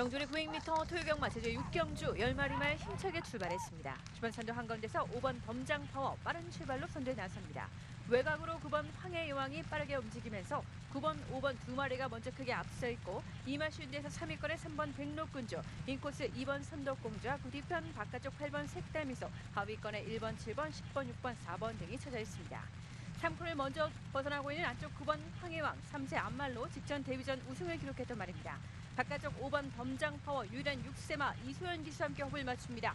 경주리 900m 토요경마 제주 6경주 10마리 말 힘차게 출발했습니다. 주변 선두 한가운데서 5번 범장 파워 빠른 출발로 선두에 나섭니다. 외곽으로 9번 황해 여왕이 빠르게 움직이면서 9번, 5번 두 마리가 먼저 크게 앞서 있고 2마 쉰드에서 3위권에 3번 백록군주, 인코스 2번 선덕공주와 그 뒤편 바깥쪽 8번 색달미소, 하위권에 1번, 7번, 10번, 6번, 4번 등이 쳐져 있습니다. 3코를 먼저 벗어나고 있는 안쪽 9번 황해왕 3세 앞말로 직전 데뷔전 우승을 기록했던 말입니다. 바깥쪽 5번 범장 파워 유일한 6세마 이소연 기수와 함께 호흡을 맞춥니다.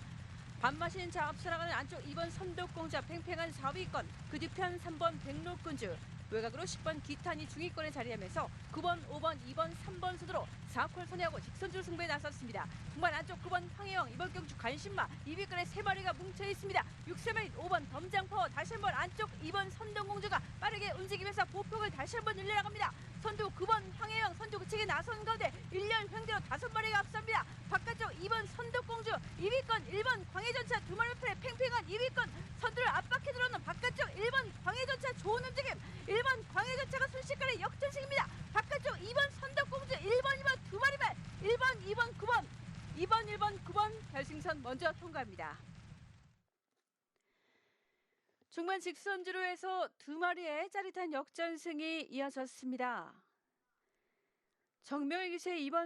반마신 자 앞서 나가는 안쪽 2번 선덕공자 팽팽한 4위권 그 뒤편 3번 백록군주 외곽으로 10번 기탄이 중위권에 자리하면서 9번, 5번, 2번, 3번 순으로 4콜 선회하고 직선줄 승부에 나섰습니다. 중반 안쪽 9번 황혜영, 이번 경주 관심마 2위권에 3마리가 뭉쳐 있습니다. 6세마리 5번 범장파워 다시 한번 안쪽 2번 선동공주가 빠르게 움직이면서 보폭을 다시 한번 늘려나갑니다. 선두 9번 황혜영 선두 그치기 나선 가운데 1년 횡대로 다섯 마리가 앞섭니다. 바깥쪽 2번 선덕공주 2위권 1번 광해전차 두 마리 편에 팽팽한 2위권 선두를 압박해 들어오는 바깥쪽 1번 광해전차 좋은 움직임 1번 광해전차가 순식간에 역전승입니다. 바깥쪽 2번 선덕공주 1번 2번 두 마리 말 1번 2번 9번 2번 1번 9번 결승선 먼저 통과합니다. 중반 직선주로 해서 두 마리의 짜릿한 역전승이 이어졌습니다. 정명희 기세 이번